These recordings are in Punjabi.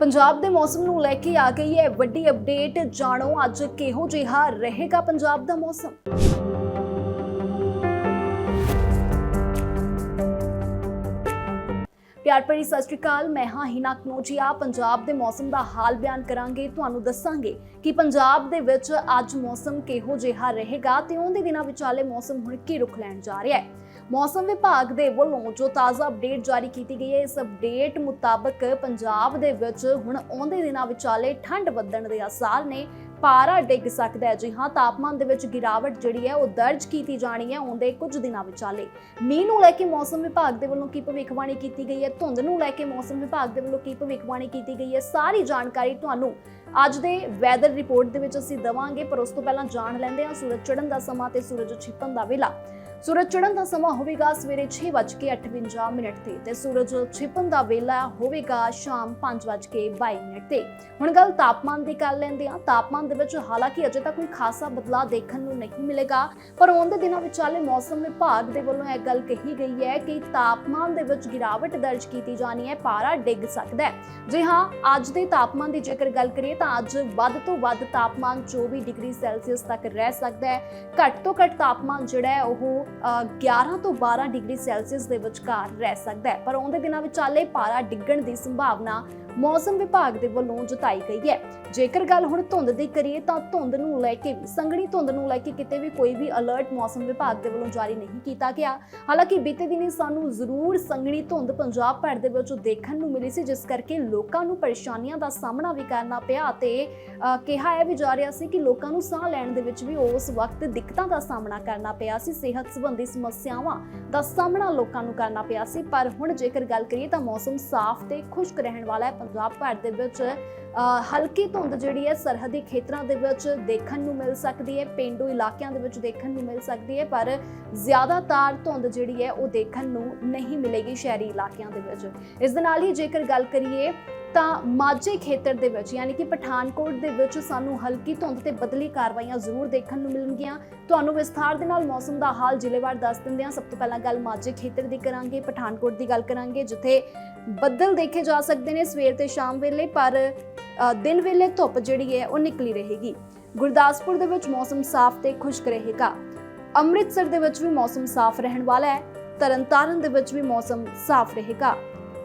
ਪੰਜਾਬ ਦੇ ਮੌਸਮ ਨੂੰ ਲੈ ਕੇ ਆ ਗਈ ਹੈ ਵੱਡੀ ਅਪਡੇਟ ਜਾਣੋ, ਅੱਜ ਕਿਹੋ ਜਿਹਾ ਰਹੇਗਾ ਪੰਜਾਬ ਦਾ ਮੌਸਮ? ਪਿਆਰ ਭਰੀ ਸਤਿ ਸ਼੍ਰੀ ਅਕਾਲ, ਮੈਂ ਹਾਂ ਹਿਨਾ ਕਨੋਜੀਆ। ਪੰਜਾਬ ਦੇ ਮੌਸਮ ਦਾ ਹਾਲ ਬਿਆਨ ਕਰਾਂਗੇ, ਤੁਹਾਨੂੰ ਦੱਸਾਂਗੇ ਕਿ ਪੰਜਾਬ ਦੇ ਵਿੱਚ ਅੱਜ ਮੌਸਮ ਕਿਹੋ ਜਿਹਾ ਰਹੇਗਾ ਤੇ ਆਉਂਦੇ ਦਿਨਾਂ ਵਿਚਾਲੇ ਮੌਸਮ ਹੁਣ ਕੀ ਰੁਖ ਲੈਣ ਜਾ ਰਿਹਾ ਹੈ। ਮੌਸਮ ਵਿਭਾਗ ਦੇ ਵੱਲੋਂ ਜੋ ਤਾਜ਼ਾ ਅਪਡੇਟ ਜਾਰੀ ਕੀਤੀ ਗਈ ਹੈ, ਇਸ ਅਪਡੇਟ ਮੁਤਾਬਕ ਪੰਜਾਬ ਦੇ ਵਿੱਚ ਹੁਣ ਆਉਂਦੇ ਦਿਨਾਂ ਵਿਚਾਲੇ ਠੰਡ ਵੱਧਣ ਦੇ ਆਸਾਰ ਨੇ ਪਾਰਾ ਡਿੱਗ ਸਕਦਾ ਹੈ। ਜੀ ਹਾਂ, ਤਾਪਮਾਨ ਦੇ ਵਿੱਚ ਗਿਰਾਵਟ ਜਿਹੜੀ ਹੈ, ਉਹ ਦਰਜ ਕੀਤੀ ਜਾਣੀ ਹੈ ਆਉਂਦੇ ਕੁਝ ਦਿਨਾਂ ਵਿਚਾਲੇ। ਮੀਂਹ ਨੂੰ ਲੈ ਕੇ ਮੌਸਮ ਵਿਭਾਗ ਦੇ ਵੱਲੋਂ ਕੀ ਭਵਿੱਖਬਾਣੀ ਕੀਤੀ ਗਈ ਹੈ? ਧੁੰਦ ਨੂੰ ਲੈ ਕੇ ਮੌਸਮ ਵਿਭਾਗ ਦੇ ਵੱਲੋਂ ਕੀ ਭਵਿੱਖਬਾਣੀ ਕੀਤੀ ਗਈ ਹੈ? ਸਾਰੀ ਜਾਣਕਾਰੀ ਤੁਹਾਨੂੰ ਅੱਜ ਦੇ ਵੈਦਰ ਰਿਪੋਰਟ ਦੇ ਵਿੱਚ ਅਸੀਂ ਦਵਾਂਗੇ, ਪਰ ਉਸ ਤੋਂ ਪਹਿਲਾਂ ਜਾਣ ਲੈਂਦੇ ਹਾਂ ਸੂਰਜ ਚੜ੍ਹਨ ਦਾ ਸਮਾਂ ਤੇ ਸੂਰਜ ਛਿਪਣ ਦਾ ਵੇਲਾ। ਸੂਰਜ ਚੜ੍ਹਨ ਦਾ ਸਮਾਂ ਹੋਵੇਗਾ ਸਵੇਰੇ 6:58 ਮਿੰਟ ਤੇ ਤੇ ਸੂਰਜ ਛਿਪਣ ਦਾ ਵੇਲਾ ਹੋਵੇਗਾ ਸ਼ਾਮ 5:22 ਮਿੰਟ ਤੇ। ਹੁਣ ਗੱਲ ਤਾਪਮਾਨ ਦੀ ਕਰ ਲੈਂਦੇ ਹਾਂ। ਤਾਪਮਾਨ ਦੇ ਵਿੱਚ ਹਾਲਾਂਕਿ ਅਜੇ ਤੱਕ ਕੋਈ ਖਾਸਾ ਬਦਲਾਅ ਦੇਖਣ ਨੂੰ ਨਹੀਂ ਮਿਲੇਗਾ, ਪਰ ਆਉਂਦੇ ਦਿਨਾਂ ਵਿਚਾਲੇ ਮੌਸਮ ਵਿਭਾਗ ਦੇ ਵੱਲੋਂ ਇਹ ਗੱਲ ਕਹੀ ਗਈ ਹੈ ਕਿ ਤਾਪਮਾਨ ਦੇ ਵਿੱਚ ਗਿਰਾਵਟ ਦਰਜ ਕੀਤੀ ਜਾਣੀ ਹੈ, ਪਾਰਾ ਡਿੱਗ ਸਕਦਾ ਹੈ। ਜੀ ਹਾਂ, ਅੱਜ ਦੇ ਤਾਪਮਾਨ ਦੀ ਜੇਕਰ ਗੱਲ ਕਰੀਏ ਤਾਂ ਅੱਜ ਵੱਧ ਤੋਂ ਵੱਧ ਤਾਪਮਾਨ 24 ਡਿਗਰੀ ਸੈਲਸੀਅਸ ਤੱਕ ਰਹਿ ਸਕਦਾ ਹੈ। ਘੱਟ ਤੋਂ ਘੱਟ ਤਾਪਮਾਨ ਜਿਹੜਾ ਹੈ ਉਹ 11 ਤੋਂ 12 ਡਿਗਰੀ ਸੈਲਸੀਅਸ ਦੇ ਵਿਚਕਾਰ ਰਹਿ ਸਕਦਾ ਹੈ। ਪਰ ਆਉਂਦੇ ਦਿਨਾਂ ਵਿਚਾਲੇ ਪਾਰਾ ਡਿੱਗਣ ਦੀ ਸੰਭਾਵਨਾ ਮੌਸਮ ਵਿਭਾਗ ਦੇ ਵੱਲੋਂ ਜਤਾਈ ਗਈ ਹੈ। ਜੇਕਰ ਗੱਲ ਹੁਣ ਧੁੰਦ ਦੀ ਕਰੀਏ ਤਾਂ ਧੁੰਦ ਨੂੰ ਲੈ ਕੇ ਵੀ ਸੰਘਣੀ ਧੁੰਦ ਨੂੰ ਲੈ ਕੇ ਕਿਤੇ ਵੀ ਕੋਈ ਵੀ ਅਲਰਟ ਮੌਸਮ ਵਿਭਾਗ ਦੇ ਵੱਲੋਂ ਜਾਰੀ ਨਹੀਂ ਕੀਤਾ ਗਿਆ। ਹਾਲਾਂਕਿ ਬੀਤੇ ਦਿਨੀ ਸਾਨੂੰ ਜ਼ਰੂਰ ਸੰਘਣੀ ਧੁੰਦ ਪੰਜਾਬ ਭਰ ਦੇ ਵਿੱਚ ਦੇਖਣ ਨੂੰ ਮਿਲੀ ਸੀ ਜਿਸ ਕਰਕੇ ਲੋਕਾਂ ਨੂੰ ਪਰੇਸ਼ਾਨੀਆਂ ਦਾ ਸਾਹਮਣਾ ਵੀ ਕਰਨਾ ਪਿਆ ਅਤੇ ਅ, ਕਿਹਾ ਇਹ ਵੀ ਜਾ ਰਿਹਾ ਸੀ ਕਿ ਲੋਕਾਂ ਨੂੰ ਸਾਹ ਲੈਣ ਦੇ ਵਿੱਚ ਵੀ ਉਸ ਵਕਤ ਦਿੱਕਤਾਂ ਦਾ ਸਾਹਮਣਾ ਕਰਨਾ ਪਿਆ ਸੀ। ਸਿਹਤ ਸੰਬੰਧੀ ਸਮੱਸਿਆਵਾਂ ਦਾ ਸਾਹਮਣਾ ਲੋਕਾਂ ਨੂੰ ਕਰਨਾ ਪਿਆ ਸੀ। ਪਰ ਹੁਣ ਜੇਕਰ ਗੱਲ ਕਰੀਏ ਤਾਂ ਮੌਸਮ ਸਾਫ਼ ਤੇ ਖੁਸ਼ਕ ਰਹਿਣ ਵਾਲਾ ਹੈ। ਪੰਜਾਬ ਭਰ ਦੇ ਵਿੱਚ ਹਲਕੀ ਧੁੰਦ ਜਿਹੜੀ ਹੈ ਸਰਹੱਦੀ ਖੇਤਰਾਂ ਦੇ ਵਿੱਚ ਦੇਖਣ ਨੂੰ ਮਿਲ ਸਕਦੀ ਹੈ। ਪਿੰਡੂ ਇਲਾਕਿਆਂ ਦੇ ਵਿੱਚ ਦੇਖਣ ਨੂੰ ਮਿਲ ਸਕਦੀ ਹੈ। ਪਰ ਜ਼ਿਆਦਾਤਰ ਧੁੰਦ ਜਿਹੜੀ ਹੈ ਉਹ ਦੇਖਣ ਨੂੰ ਨਹੀਂ ਮਿਲੇਗੀ ਸ਼ਹਿਰੀ ਇਲਾਕਿਆਂ ਦੇ ਵਿੱਚ। ਇਸ ਦੇ ਨਾਲ ਹੀ ਜੇਕਰ ਗੱਲ ਕਰੀਏ ਤਾਂ ਮਾਝੇ ਖੇਤਰ ਦੇ ਵਿੱਚ, ਯਾਨੀ ਕਿ ਪਠਾਨਕੋਟ ਦੇ ਵਿੱਚ ਸਾਨੂੰ ਹਲਕੀ ਧੁੰਦ ਤੇ ਬਦਲੀ ਕਾਰਵਾਈਆਂ ਜ਼ਰੂਰ ਦੇਖਣ ਨੂੰ ਮਿਲਣਗੀਆਂ। ਤੁਹਾਨੂੰ ਵਿਸਥਾਰ ਦੇ ਨਾਲ ਮੌਸਮ ਦਾ ਹਾਲ ਜ਼ਿਲ੍ਹੇਵਾਰ ਦੱਸ ਦਿੰਦੇ ਹਾਂ। ਸਭ ਤੋਂ ਪਹਿਲਾਂ ਗੱਲ ਮਾਝੇ ਖੇਤਰ ਦੀ ਕਰਾਂਗੇ, ਪਠਾਨਕੋਟ ਦੀ ਗੱਲ ਕਰਾਂਗੇ, ਜਿੱਥੇ ਬੱਦਲ ਦੇਖੇ ਜਾ ਸਕਦੇ ਨੇ ਸਵੇਰ ਤੇ ਸ਼ਾਮ ਵੇਲੇ, ਪਰ ਦਿਨ ਵੇਲੇ ਧੁੱਪ ਜਿਹੜੀ ਹੈ ਉਹ ਨਿਕਲੀ ਰਹੇਗੀ। ਗੁਰਦਾਸਪੁਰ ਦੇ ਵਿੱਚ ਮੌਸਮ ਸਾਫ਼ ਤੇ ਖੁਸ਼ਕ ਰਹੇਗਾ। ਅੰਮ੍ਰਿਤਸਰ ਦੇ ਵਿੱਚ ਵੀ ਮੌਸਮ ਸਾਫ਼ ਰਹਿਣ ਵਾਲਾ ਹੈ। ਤਰਨਤਾਰਨ ਦੇ ਵਿੱਚ ਵੀ ਮੌਸਮ ਸਾਫ਼ ਰਹੇਗਾ।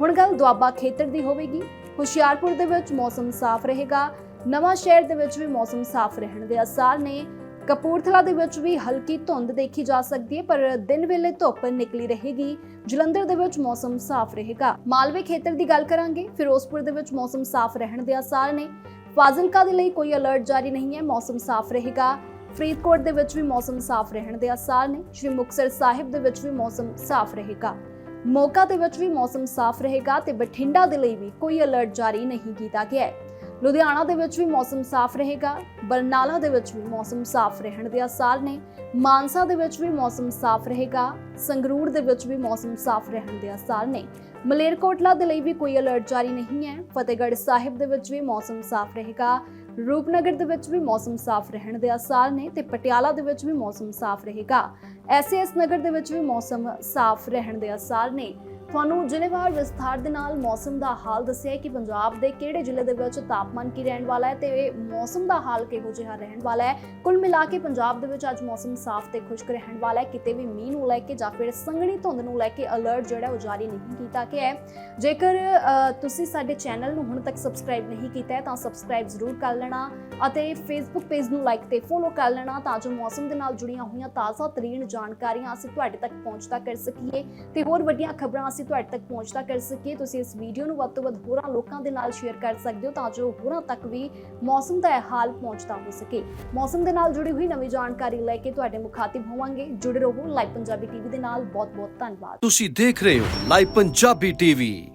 ਹੁਣ ਗੱਲ ਦੁਆਬਾ ਖੇਤਰ ਦੀ ਹੋਵੇਗੀ। ਹੁਸ਼ਿਆਰਪੁਰ ਦੇ ਵਿੱਚ ਮੌਸਮ ਸਾਫ਼ ਰਹੇਗਾ। ਨਵਾਂ ਸ਼ਹਿਰ ਦੇ ਵਿੱਚ ਵੀ ਮੌਸਮ ਸਾਫ਼ ਰਹਿਣ ਦੇ ਆਸਾਰ ਨੇ। ਕਪੂਰਥਲਾ ਦੇ ਵਿੱਚ ਵੀ ਹਲਕੀ ਧੁੰਦ ਦੇਖੀ ਜਾ ਸਕਦੀ ਹੈ, ਪਰ ਦਿਨ ਵੇਲੇ ਧੁੱਪ ਨਿਕਲੀ ਰਹੇਗੀ। ਜਲੰਧਰ ਦੇ ਵਿੱਚ ਮੌਸਮ ਸਾਫ਼ ਰਹੇਗਾ। ਮਾਲਵੇ ਖੇਤਰ ਦੀ ਗੱਲ ਕਰਾਂਗੇ, ਫਿਰੋਜ਼ਪੁਰ ਦੇ ਵਿੱਚ ਮੌਸਮ ਸਾਫ਼ ਰਹਿਣ ਦੇ ਆਸਾਰ ਨੇ। ਫਾਜ਼ਿਲਕਾ ਦੇ ਲਈ ਕੋਈ ਅਲਰਟ ਜਾਰੀ ਨਹੀਂ ਹੈ, ਮੌਸਮ ਸਾਫ਼ ਰਹੇਗਾ। ਫਰੀਦਕੋਟ ਦੇ ਵਿੱਚ ਵੀ ਮੌਸਮ ਸਾਫ਼ ਰਹਿਣ ਦੇ ਆਸਾਰ ਨੇ। ਸ਼੍ਰੀ ਮੁਕਤਸਰ ਸਾਹਿਬ ਦੇ ਵਿੱਚ ਵੀ ਮੌਸਮ ਸਾਫ਼ ਰਹੇਗਾ। ਮੋਗਾ ਦੇ ਵਿੱਚ ਵੀ ਮੌਸਮ ਸਾਫ਼ ਰਹੇਗਾ ਤੇ ਬਠਿੰਡਾ ਦੇ ਲਈ ਵੀ ਕੋਈ ਅਲਰਟ ਜਾਰੀ ਨਹੀਂ ਕੀਤਾ ਗਿਆ ਹੈ। ਲੁਧਿਆਣਾ ਦੇ ਵਿੱਚ ਵੀ ਮੌਸਮ ਸਾਫ਼ ਰਹੇਗਾ, ਬਰਨਾਲਾ ਦੇ ਵਿੱਚ ਵੀ ਮੌਸਮ ਸਾਫ਼ ਰਹਿਣ ਦੇ ਆਸਾਰ ਨੇ, ਮਾਨਸਾ ਦੇ ਵਿੱਚ ਵੀ ਮੌਸਮ ਸਾਫ਼ ਰਹੇਗਾ, ਸੰਗਰੂਰ ਦੇ ਵਿੱਚ ਵੀ ਮੌਸਮ ਸਾਫ਼ ਰਹਿਣ ਦੇ ਆਸਾਰ ਨੇ। ਮਲੇਰਕੋਟਲਾ ਦੇ ਲਈ ਵੀ ਕੋਈ ਅਲਰਟ ਜਾਰੀ ਨਹੀਂ ਹੈ, ਫਤਿਹਗੜ੍ਹ ਸਾਹਿਬ ਦੇ ਵਿੱਚ ਵੀ ਮੌਸਮ ਸਾਫ਼ ਰਹੇਗਾ ਰੂਪਨਗਰ ਦੇ ਵਿੱਚ ਵੀ ਮੌਸਮ ਸਾਫ਼ ਰਹਿਣ ਦੇ ਆਸਾਰ ਨੇ ਤੇ ਪਟਿਆਲਾ ਦੇ ਵਿੱਚ ਵੀ ਮੌਸਮ ਸਾਫ਼ ਰਹੇਗਾ। ਐਸਐਸ ਨਗਰ ਦੇ ਵਿੱਚ ਵੀ ਮੌਸਮ ਸਾਫ਼ ਰਹਿਣ ਦੇ ਆਸਾਰ ਨੇ। ਤੁਹਾਨੂੰ ਜ਼ਿਲ੍ਹੇਵਾਰ ਵਿਸਥਾਰ ਦੇ ਨਾਲ ਮੌਸਮ ਦਾ ਹਾਲ ਦੱਸਿਆ ਹੈ ਕਿ ਪੰਜਾਬ ਦੇ ਕਿਹੜੇ ਜ਼ਿਲ੍ਹੇ ਦੇ ਵਿੱਚ ਤਾਪਮਾਨ ਕੀ ਰਹਿਣ ਵਾਲਾ ਹੈ ਤੇ ਮੌਸਮ ਦਾ ਹਾਲ ਕਿਹੋ ਜਿਹਾ ਰਹਿਣ ਵਾਲਾ ਹੈ? ਕੁੱਲ ਮਿਲਾ ਕੇ ਪੰਜਾਬ ਦੇ ਵਿੱਚ ਅੱਜ ਮੌਸਮ ਸਾਫ਼ ਤੇ ਖੁਸ਼ਕ ਰਹਿਣ ਵਾਲਾ ਹੈ। ਕਿਤੇ ਵੀ ਮੀਂਹ ਨੂੰ ਲੈ ਕੇ ਜਾਂ ਫਿਰ ਸੰਘਣੀ ਧੁੰਦ ਨੂੰ ਲੈ ਕੇ ਅਲਰਟ ਜਿਹੜਾ ਉਹ ਜਾਰੀ ਨਹੀਂ ਕੀਤਾ ਗਿਆ ਹੈ। ਜੇਕਰ ਤੁਸੀਂ ਸਾਡੇ ਚੈਨਲ ਨੂੰ ਹੁਣ ਤੱਕ ਸਬਸਕ੍ਰਾਈਬ ਨਹੀਂ ਕੀਤਾ ਹੈ, ਤਾਂ ਸਬਸਕ੍ਰਾਈਬ ਜ਼ਰੂਰ ਕਰ ਲੈਣਾ ਅਤੇ ਫੇਸਬੁੱਕ ਪੇਜ ਨੂੰ ਲਾਈਕ ਤੇ ਫੋਲੋ ਕਰ ਲੈਣਾ ਤਾਂ ਜੋ ਮੌਸਮ ਦੇ ਨਾਲ ਜੁੜੀਆਂ ਹੋਈਆਂ ਤਾਜ਼ਾ ਤਰੀਨ ਜਾਣਕਾਰੀਆਂ ਅਸੀਂ ਤੁਹਾਡੇ ਤੱਕ ਪਹੁੰਚਦਾ ਕਰ ਸਕੀਏ। ਤੇ ਹੋਰ ਵੱਡੀਆਂ ਖਬਰਾਂ ਅਸੀਂ ਤੁਹਾਡੇ ਤੱਕ ਪਹੁੰਚਦਾ ਕਰ ਸਕੀਏ। ਤੁਸੀਂ ਇਸ ਵੀਡੀਓ ਨੂੰ ਵੱਧ ਤੋਂ ਵੱਧ ਹੋਰਾਂ ਲੋਕਾਂ ਦੇ ਨਾਲ ਸ਼ੇਅਰ ਕਰ ਸਕਦੇ ਹੋ ਤਾਂ ਜੋ ਹੋਰਾਂ ਤੱਕ ਵੀ ਮੌਸਮ ਦਾ ਹਾਲ ਪਹੁੰਚਦਾ ਹੋ ਸਕੇ। ਮੌਸਮ ਦੇ ਨਾਲ ਜੁੜੀ ਹੋਈ ਨਵੀਂ ਜਾਣਕਾਰੀ ਲੈ ਕੇ ਤੁਹਾਡੇ ਮੁਖਾਤਿਬ ਹੋਵਾਂਗੇ। ਜੁੜੇ ਰਹੋ ਲਾਈਵ ਪੰਜਾਬੀ ਟੀਵੀ ਦੇ ਨਾਲ। ਬਹੁਤ ਬਹੁਤ ਧੰਨਵਾਦ। ਤੁਸੀਂ ਦੇਖ ਰਹੇ ਹੋ ਲਾਈਵ ਪੰਜਾਬੀ ਟੀਵੀ।